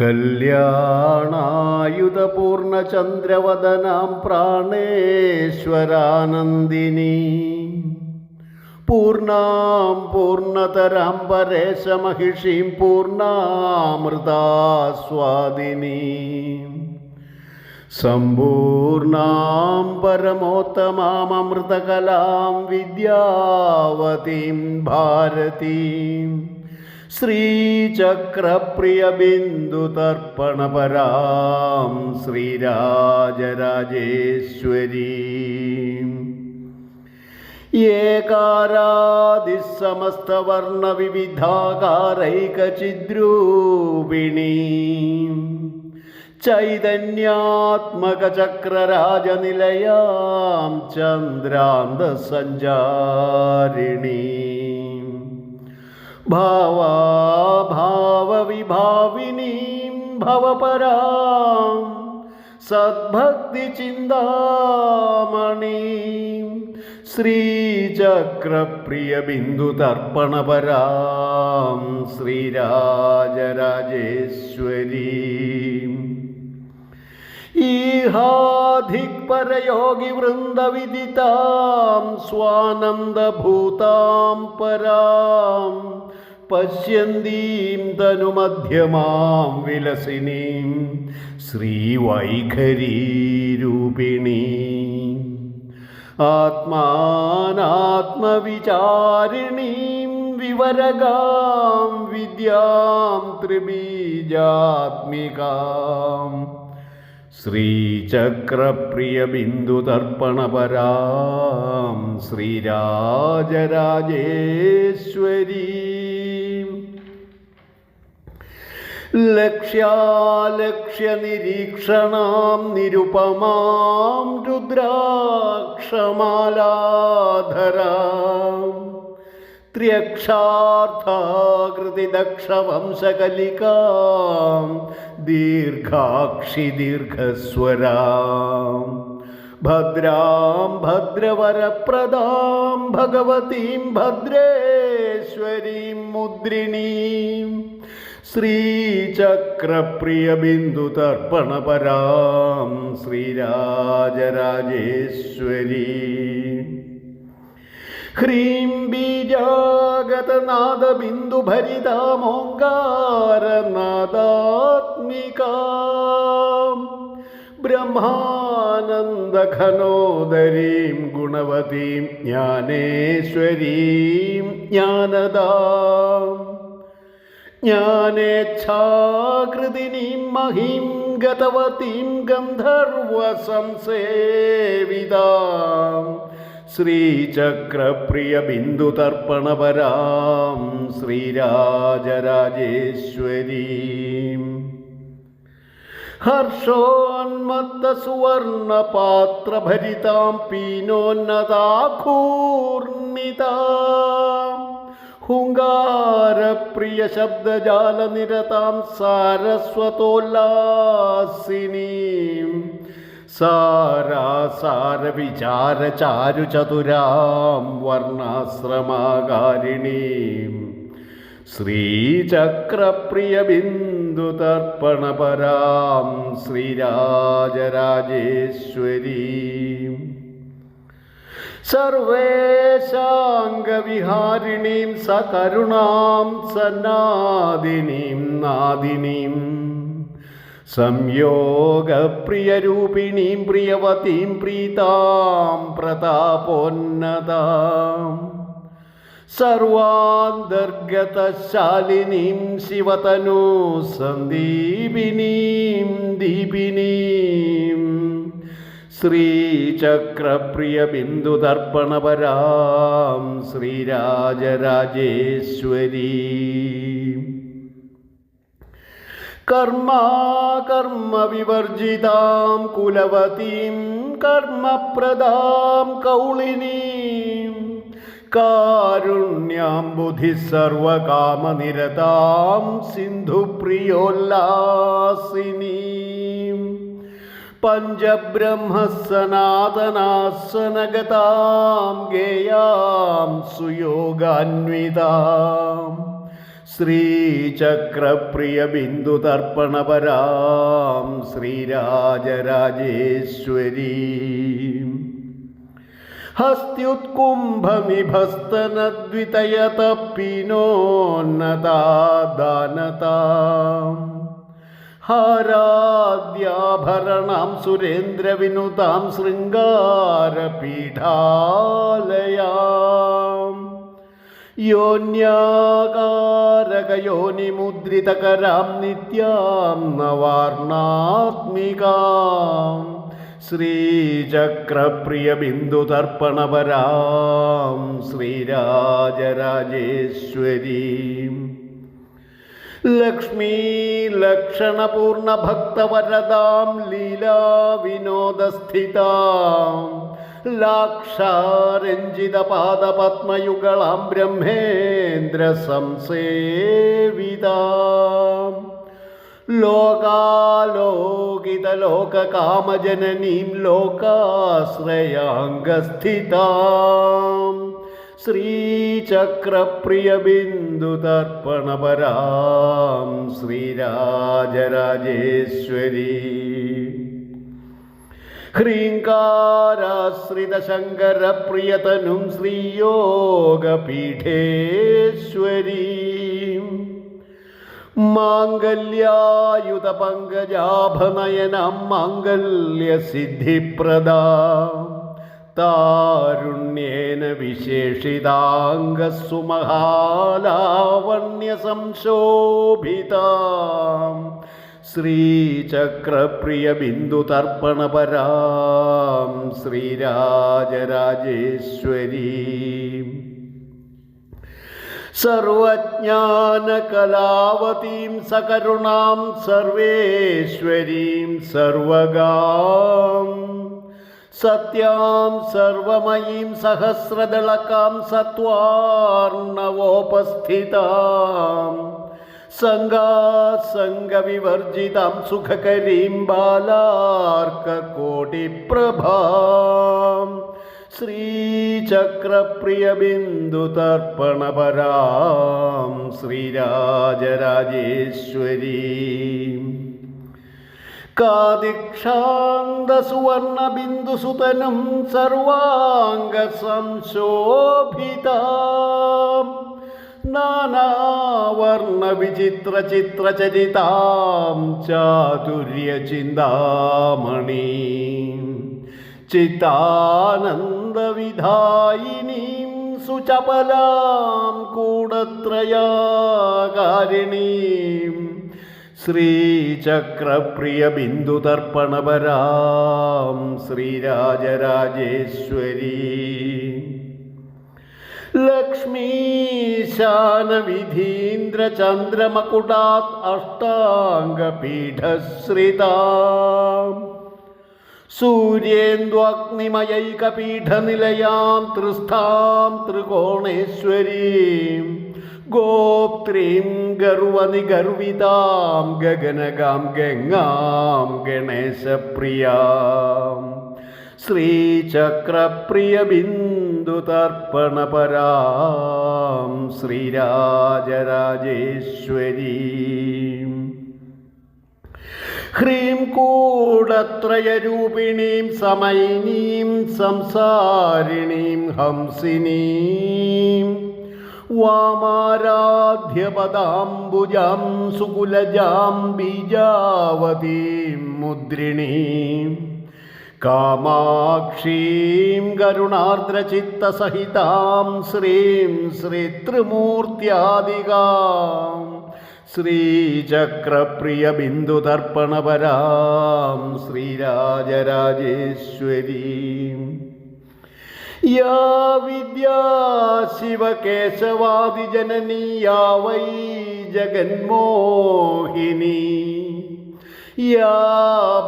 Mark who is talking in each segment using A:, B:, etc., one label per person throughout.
A: കല്യാണായുധപൂർണചന്ദ്രവദനാം പ്രാണേശ്വരാനന്ദിനി. പൂർണാം പൂർണതരാം പരേശമഹിഷീം പൂർണാമൃതാസ്വാദിനി. സമ്പൂർണാം പരമോത്തമാമൃതകലാം വിദ്യാവതീം ഭാരതീം. ശ്രീചക്രപ്രിയബിന്ദുതർപ്പണപരാം ശ്രീരാജരാജേശ്വരീം. ഏകാരാദിസമസ്തവർണവിവിധാകാരൈകചിദ്രൂപിണീം. ചൈതന്യാത്മകചക്രരാജനിലയാം ചന്ദ്രാന്തസഞ്ചാരിണീം. ഭാവാഭാവവിഭാവിനീം ഭവപരാം സദ്ഭക്തിചിന്താമണീം ശ്രീചക്രപ്രിയബിന്ദുതർപ്പണപരാം ശ്രീരാജരാജേശ്വരീം ഈഹാധിക്പരയോഗിവൃന്ദവിദിതാം സ്വാനന്ദഭൂതാം പരാം പശ്യന്തീം തനുമധ്യമാം വിലസിനീം ശ്രീവൈഖരീരൂപിണീ. ആത്മാനാത്മവിചാരിണീം വിവരഗാം വിദ്യാം ത്രിബീജാത്മികാം. ശ്രീചക്രപ്രിയബിന്ദുതർപ്പണപരാം ശ്രീരാജരാജേശ്വരീ. ലക്ഷ്യാലക്ഷ്യനിരീക്ഷണാം നിരുപമാം രുദ്രാക്ഷമാലാധരാം. ദീർഘാക്ഷി ദീർഘസ്വരാം. ഭദ്രാം ഭദ്രവരപ്രദാം ഭഗവതീം ഭദ്രേശ്വരീം മുദ്രിണീം. ശ്രീചക്രപ്രിയബിന്ദുതർപ്പണപരാം ശ്രീരാജരാജേശ്വരീം. ഹ്രീം ബീജാഗതനാദബിന്ദുഭരിതാമോങ്കാരനാദാത്മികാം ബ്രഹ്മാനന്ദഘനോദരീം ഗുണവതീം ജ്ഞാനേശ്വരീം ജ്ഞാനദാം. ജ്ഞാനേച്ഛാകൃതിനീം മഹീം ഗതവതീം ഗന്ധർവസംസേവിതാം. ശ്രീചക്രപ്രിയബിന്ദുതർപ്പണപരാം ശ്രീരാജരാജേശ്വരീം. ഹർഷോന്മത്തസുവർണപാത്രഭരിതാം ഹുങ്കാരപ്രിയ ശബ്ദജാലനിരതാം സാരസ്വതോല്ലാസിനീം. സാരാസാരവിചാരചാരുചതുരാം വർണാശ്രമാകാരിണീം. ശ്രീചക്രപ്രിയബിന്ദുതർപ്പണപരാം ശ്രീരാജരാജേശ്വരീം. സർവേശാംഗവിഹാരിണീം സകരുണാം സനാദിനീം നാദിനീം. സംയോഗപ്രിയരൂപിണീം പ്രിയവതീം പ്രീതാം പ്രതാപോന്നതാം. സർവാന്തർഗതശാലിനീം ശിവതനു സന്ദീപിനീം ദീപിനീം. ശ്രീചക്രപ്രിയബിന്ദുതർപ്പണപരാം ശ്രീരാജരാജേശ്വരീം. കർമാകർമ്മവിവർജിതാം കുലവതീം കർമ്മപ്രദാം കൗളിനീം. കാരുണ്യാം ബുധി സർവകാമനിരതാം സിന്ധുപ്രിയോല്ലാസിനീം പഞ്ചബ്രഹ്മസനാതനാസനഗതാം ഗേയാം സുയോഗാന്വിതാം. ശ്രീചക്രപ്രിയ ബിന്ദുതർപ്പണപരാം ശ്രീരാജരാജേശ്വരീ. ഹസ്ത്യുത്കുംഭനിഭസ്തനദ്വിതയത പിനോന്നതാദാനതാം ഹാരാദ്യാഭരണാം സുരേന്ദ്രവിനുതാം ശൃംഗാരപീഠാലയാം യോന്യാകാരകയോനിമുദ്രിതകരാം നിത്യാം നവാർണാത്മികാം ശ്രീചക്രപ്രിയ ബിന്ദുതർപ്പണപരാം ശ്രീരാജരാജേശ്വരീം. ലക്ഷ്മീ ലക്ഷണപൂർണ ഭക്തവരദാം ലീലാ വിനോദസ്ഥിതാം ലാക്ഷാരഞ്ജിത പാദപത്മയുഗളാം ബ്രഹ്മേന്ദ്ര സംസേവിതാം ലോകാലോകിത ലോകകാമജനനീം ലോകാശ്രയാംഗസ്ഥിതാം. ശ്രീചക്രപ്രിയബിന്ദുതർപ്പണപരാം ശ്രീരാജരാജേശ്വരീ. ഹ്രീങ്കാരാശ്രിതശങ്കരപ്രിയതനും ശ്രീയോഗപീഠേശ്വരീ. മാംഗല്യായുധപങ്കജാഭനയനം മാംഗല്യസിദ്ധിപ്രദാ. താരുണ്യേന വിശേഷിതാംഗസുമഹാലാവണ്യസംശോഭിതാം. ശ്രീചക്രപ്രിയ ശ്രീരാജരാജേശ്വരീ ശ്രീരാജരാജേശ്വരീം. സർവജ്ഞാനകലാവതീം സകരുണാം സർവേശ്വരീം സർവഗാം. സത്യാം സർവമയീം സഹസ്രദളകാം സത്വാർണവോപസ്ഥിതാം. സംഗാസംഗവിവർജിതാം സുഖകരീം ബാലാർക്കോടിപ്രഭാം ശ്രീചക്രപ്രിയബിന്ദുതർപ്പണപരാം ശ്രീരാജരാജേശ്വരീ. കാദിക്ഷാന്തസുവർണബിന്ദുസുതനും സർവാംഗസംശോഭിതാം. നാനാവർണവിചിത്രചിത്രചരിതാം ചാതുര്യചിന്താമണീം. ചിത്താനന്ദവിധായിനീം സുചപലാം കൂടത്രയാകാരിണീം. ശ്രീചക്രപ്രിയ ബിന്ദുതർപ്പണപരാം ശ്രീരാജരാജേശ്വരീ. ലക്ഷ്മീശാനവിധീന്ദ്രചന്ദ്രമകുടാത് അഷ്ടാംഗപീഠശ്രിതാം. സൂര്യേന്ദ്വാഗ്നിമയൈകപീഠനിലയാം തൃസ്ഥാം ത്രികോണേശ്വരീം. ഗോപ്ത്രീം ഗർവനിഗർവിതാം ഗഗനഗാം ഗംഗാം ഗണേശപ്രിയാം. ശ്രീചക്രപ്രിയ ശ്രീരാജരാജേശ്വരീ. ശ്രീരാജരാജേശ്വരീം ഹ്രീം കൂടത്രയരൂപിണീം സമൈനീം സംസാരിണീം ഹംസിനീം. വാമാരാധ്യപദാംബുജാം സുകുലജാം ബീജാവതീം മുദ്രിണീം. കാമാക്ഷീം കരുണാർദ്രചിത്തസഹിതാം ശ്രീം ശ്രീത്രിമൂർത്തിയാദികാം ശ്രീചക്രപ്രിയ ബിന്ദുതർപ്പണപരാം ശ്രീരാജരാജേശ്വരീം. യാ വിദ്യാ ശിവകേശവാദിജനനീ യാ വൈ ജഗന്മോഹിനി. യാ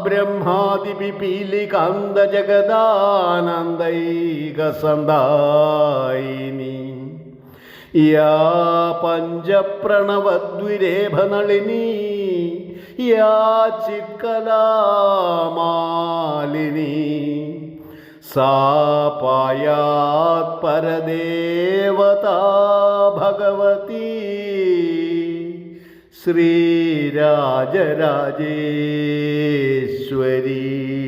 A: ബ്രഹ്മാദിപിപീലികാന്തജഗദാനന്ദൈകസന്ദായിനി യാ പഞ്ചപ്രണവദ്വിരേഭനളിനി. യാ ചിത്കലാമാലിനി സാ പായാത് പരദേവതാ ഭഗവതി. ശ്രീരാജരാജേശ്വരി.